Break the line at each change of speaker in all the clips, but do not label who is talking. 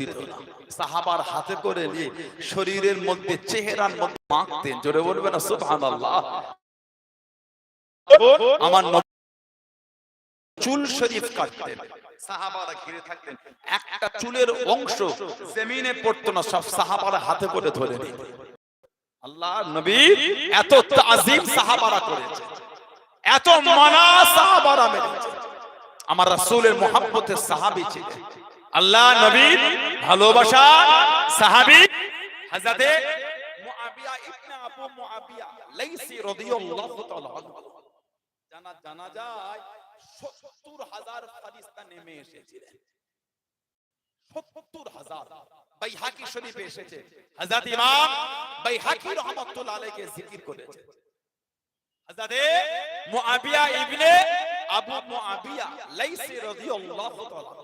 দিত না সাহাবার হাতে করে নিয়ে শরীরের মধ্যে, চেহারার মধ্যে মাখতেন জোরে বলবে না, সুবহানাল্লাহ। আমার চুল শরীফ কাটতেন। সাহাবারা ঘিরে থাকতেন। একটা চুলের অংশ জমিনে পড়তো না, সব সাহাবারা হাতে করে ধরে নিত আল্লাহ নবী এত তাজিম সাহাবারা করেছে। এত মানা সাহাবারা আমার রাসূলের মোহাম্মতের সাহাবী ছিলেন। আল্লাহ নবীর ভালোবাসা, সাহাবী, হযরতে মুআবিয়া ইবনে আবু মুআবিয়া লাইসি রাদিয়াল্লাহু তাআলা জানা জানা যায় 70 হাজার ফেরেশতা নেমে এসেছিলেন। 70 হাজার। বাইহাকি শরীফে এসেছে। হযরত ইমাম বাইহাকি রাহমাতুল্লাহ জিকির করেছে। হযরতে মুআবিয়া ইবনে আবু মুআবিয়া লাইসি রাদিয়াল্লাহু তাআলা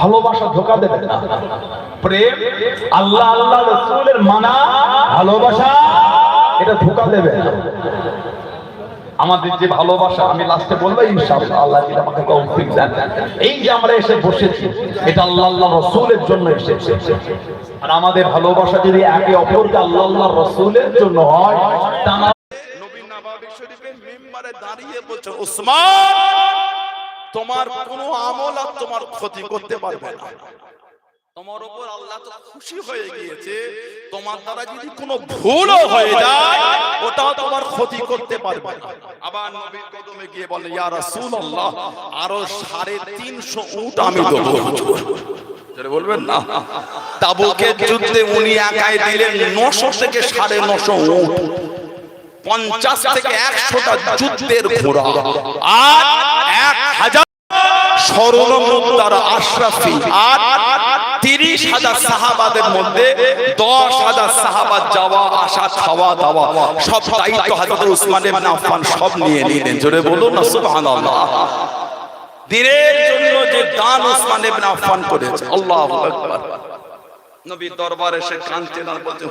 ভালোবাসা ধোকা দেবে না। প্রেম, আল্লাহ আল্লাহ, রসুলের মানা, ভালোবাসা, এটা ধোকা দেবে আমাদের যে ভালোবাসা, আমি লাস্টে বলব ইনশাআল্লাহ, আল্লাহ যদি আমাকে তৌফিক দেন। এই যে আমরা এসে বসেছি, এটা আল্লাহ আল্লাহ, রসুলের জন্য এসেছে। আর আমাদের ভালোবাসা যদি একে অপরকে আল্লাহ আল্লাহ, রসুলের জন্য হয়, তা
নবী নবাবী শরীফের মিম্বারে দাঁড়িয়ে বলছে উসমান তোমার কোনো আমল আর তোমার ক্ষতি করতে পারবে না। তোমার উপর আল্লাহ তো খুশি হয়ে গিয়েছে। তোমার দ্বারা যদি কোনো ভুলও হয়ে যায় ওটাও তোমার ক্ষতি করতে পারবে না। আবার নবীর কদমে গিয়ে বলে, ইয়া রাসূলুল্লাহ, আরও সাড়ে তিনশো উট আমি দেবো। বলবেন না? তাবুকের যুদ্ধে উনি একাই দিলেন নশো থেকে সাড়ে নশো উট। পঞ্চাশ থেকে একশোটা যুদ্ধের ঘোড়া। আর এক হাজার তিরিশ হাজার সাহাবাদের মধ্যে দশ হাজার সাহাবাদ যাওয়া, আসা, খাওয়া, দাওয়া উসমান ইবনে সব নিয়ে নিলেন। জোরে বলুন দিনের জন্য যে দান উসমান ইবনে আফফান করেছে, আল্লাহু আকবার। নবীর এসে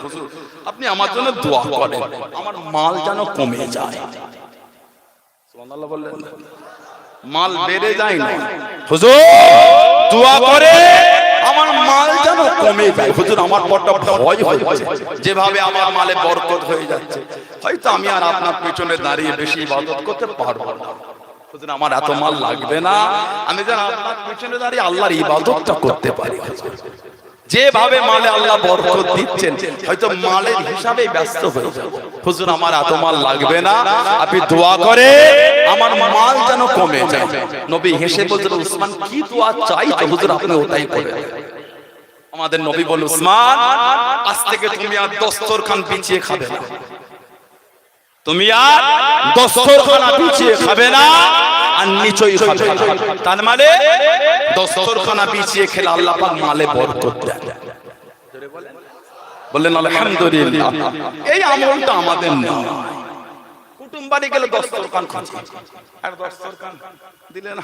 হুজুর, আপনি আমার জন্য দোয়া করেন, আমার মাল যেন কমে যায়। বললেন। মাল বেড়ে যায় না। হুজুর দোয়া করে আমার মাল যেন কমে যায়। হুজুর আমার বড় ভয় হয় যেভাবে আমার মালে বরকত হয়ে যাচ্ছে। হয়তো আমি আর আপনার পেছনে দাঁড়িয়ে বেশি ইবাদত করতে পারব না। হুজুর আমার এত মাল লাগবে না। আমি যেন আপনার পিছনে দাঁড়িয়ে আল্লাহর ইবাদতটা করতে পারি। যেভাবে মালে আল্লাহ বরকত দিচ্ছেন, হয়তো মালের হিসাবে ব্যস্ত হয়ে যাব। হুজুর, আমার এত মাল লাগবে না। আপনি দোয়া করে, আমার মাল যেন কমে যায়। নবী হেসে বলছেন, উসমান, কি দোয়া চাই হুজুর, আপনি ওটাই করে আমাদের নবী বল উসমান, আজ থেকে তুমি আর দস্তরখান বিছিয়ে খাবে না। তুমি আর দস্তরখানা বিছিয়ে খাবে না। আর নিচই খাবে। তার মানে দস্তরখানা বিছিয়ে খেলে আল্লাহ পাক মালে বরকত দেন। বললেন আলহামদুলিল্লাহ। এই আমলটা আমাদের নেই। কুটুম বাড়ি গেলে দস্তরখান খাচ্ছে আর দস্তরখান দিলে না।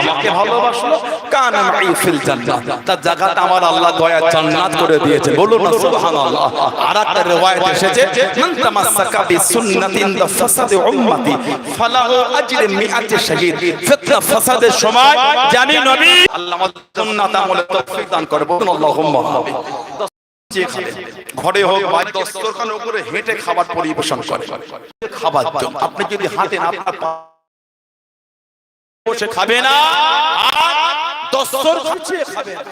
আমাকে ভালোবাসলো কানা ফিল জান্নাত। তার জায়গাটা আমার আল্লাহ দয়া জান্নাত করে দিয়েছে। বলুন না সুবহানাল্লাহ। আর একটা রিওয়ায়াত এসেছে মান তামাসসাকা বিসুন্নাতিন দা ফাসাদে উম্মতি ফালাহু আজরে মিআতি শাহীদ। ফিতরা ফাসাদের সময় জানি নবী আল্লাহ আমাদের সুন্নাত আমলে তৌফিক দান করে। বলুন আল্লাহুম্মা আমিন ঘরে হোক বা দস্তরখানের উপরে হেঁটে খাবার পরিবেশন করে। খাবার আপনি যদি হাঁটেন আপনার বসে খাবে না আর দস্তর গুছিয়ে খাবে না।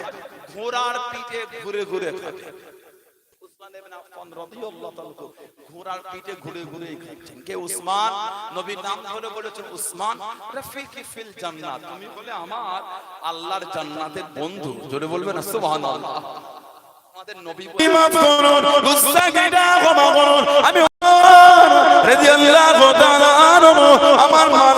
ঘোড়ার পিঠে ঘুরে ঘুরে খাবে। উসমান ইবনে আফফান রাদিয়াল্লাহু তাআলা আনহু ঘোড়ার পিঠে ঘুরে ঘুরে খাচ্ছেন। কে উসমান? নবীর নাম ধরে বলেছেন উসমান রাফিকি ফিল জান্নাত। তুমি বলে আমার আল্লাহর জান্নাতের বন্ধু। জোরে বলবেন সুবহানাল্লাহ। আমাদের নবী বলে-
মাফ ক্ষমা করুন। আমি রাদিয়াল্লাহু তাআলা আমার মান